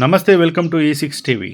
నమస్తే welcome to ఈ six TV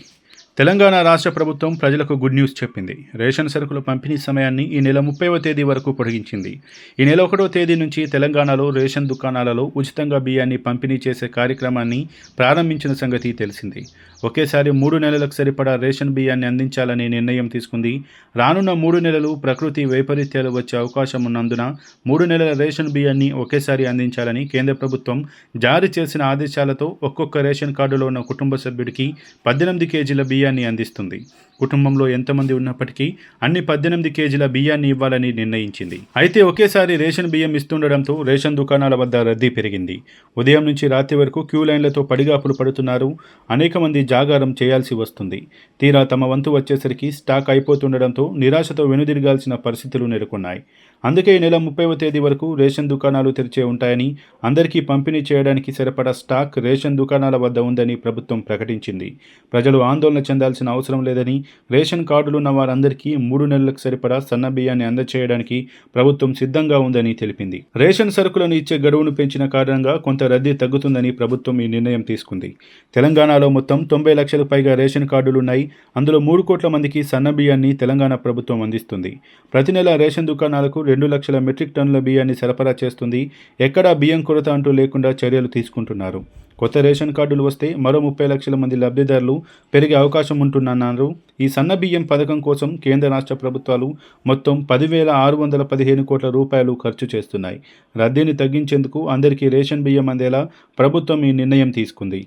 Telangana రాష్ట్ర ప్రభుత్వం ప్రజలకు గుడ్ న్యూస్ చెప్పింది. రేషన్ సరుకుల పంపిణీ సమయాన్ని ఈ నెల ముప్పైవ తేదీ వరకు పొడిగించింది. ఈ నెల ఒకటో తేదీ నుంచి తెలంగాణలో రేషన్ దుకాణాలలో ఉచితంగా బియ్యాన్ని పంపిణీ చేసే కార్యక్రమాన్ని ప్రారంభించిన సంగతి తెలిసింది. ఒకేసారి మూడు నెలలకు సరిపడా రేషన్ బియ్యాన్ని అందించాలనే నిర్ణయం తీసుకుంది. రానున్న మూడు నెలలు ప్రకృతి వైపరీత్యాలు వచ్చే అవకాశం ఉన్నందున మూడు నెలల రేషన్ బియ్యాన్ని ఒకేసారి అందించాలని కేంద్ర ప్రభుత్వం జారీ చేసిన ఆదేశాలతో ఒక్కొక్క రేషన్ కార్డులో ఉన్న కుటుంబ సభ్యుడికి పద్దెనిమిది కేజీల బియ్యం ధైర్యాన్ని అందిస్తుంది. కుటుంబంలో ఎంతమంది ఉన్నప్పటికీ అన్ని పద్దెనిమిది కేజీల బియ్యాన్ని ఇవ్వాలని నిర్ణయించింది. అయితే ఒకేసారి రేషన్ బియ్యం ఇస్తుండడంతో రేషన్ దుకాణాల వద్ద రద్దీ పెరిగింది. ఉదయం నుంచి రాత్రి వరకు క్యూ లైన్లతో పడిగాపులు పడుతున్నారు. అనేక మంది జాగారం చేయాల్సి వస్తుంది. తీరా తమ వంతు వచ్చేసరికి స్టాక్ అయిపోతుండడంతో నిరాశతో వెనుదిరగాల్సిన పరిస్థితులు నెలకొన్నాయి. అందుకే ఈ నెల ముప్పైవ తేదీ వరకు రేషన్ దుకాణాలు తెరిచే ఉంటాయని అందరికీ పంపిణీ చేయడానికి సరిపడా స్టాక్ రేషన్ దుకాణాల వద్ద ఉందని ప్రభుత్వం ప్రకటించింది. ప్రజలు ఆందోళన చెందాల్సిన అవసరం లేదని రేషన్ కార్డులు ఉన్న వారందరికీ మూడు నెలలకు సరిపడా సన్న బియ్యాన్ని అందచేయడానికి ప్రభుత్వం సిద్ధంగా ఉందని తెలిపింది. రేషన్ సరుకులను ఇచ్చే గడువును పెంచిన కారణంగా కొంత రద్దీ తగ్గుతుందని ప్రభుత్వం ఈ నిర్ణయం తీసుకుంది. తెలంగాణలో మొత్తం తొంభై లక్షలకు పైగా రేషన్ కార్డులున్నాయి అందులో మూడు కోట్ల మందికి సన్న బియ్యాన్ని తెలంగాణ ప్రభుత్వం అందిస్తుంది. ప్రతి నెల రేషన్ దుకాణాలకు రెండు లక్షల మెట్రిక్ టన్నుల బియ్యాన్ని సరఫరా చేస్తుంది. ఎక్కడా బియ్యం కొరత అంటూ లేకుండా చర్యలు తీసుకుంటున్నారు. కొత్త రేషన్ కార్డులు వస్తే మరో ముప్పై లక్షల మంది లబ్ధిదారులు పెరిగే అవకాశం ఉంటుందన్నారు ఈ సన్న బియ్యం పథకం కోసం కేంద్ర రాష్ట్ర ప్రభుత్వాలు మొత్తం పదివేల ఆరు వందల పదిహేను కోట్ల రూపాయలు ఖర్చు చేస్తున్నాయి. రద్దీని తగ్గించేందుకు అందరికీ రేషన్ బియ్యం అందేలా ప్రభుత్వం ఈ నిర్ణయం తీసుకుంది.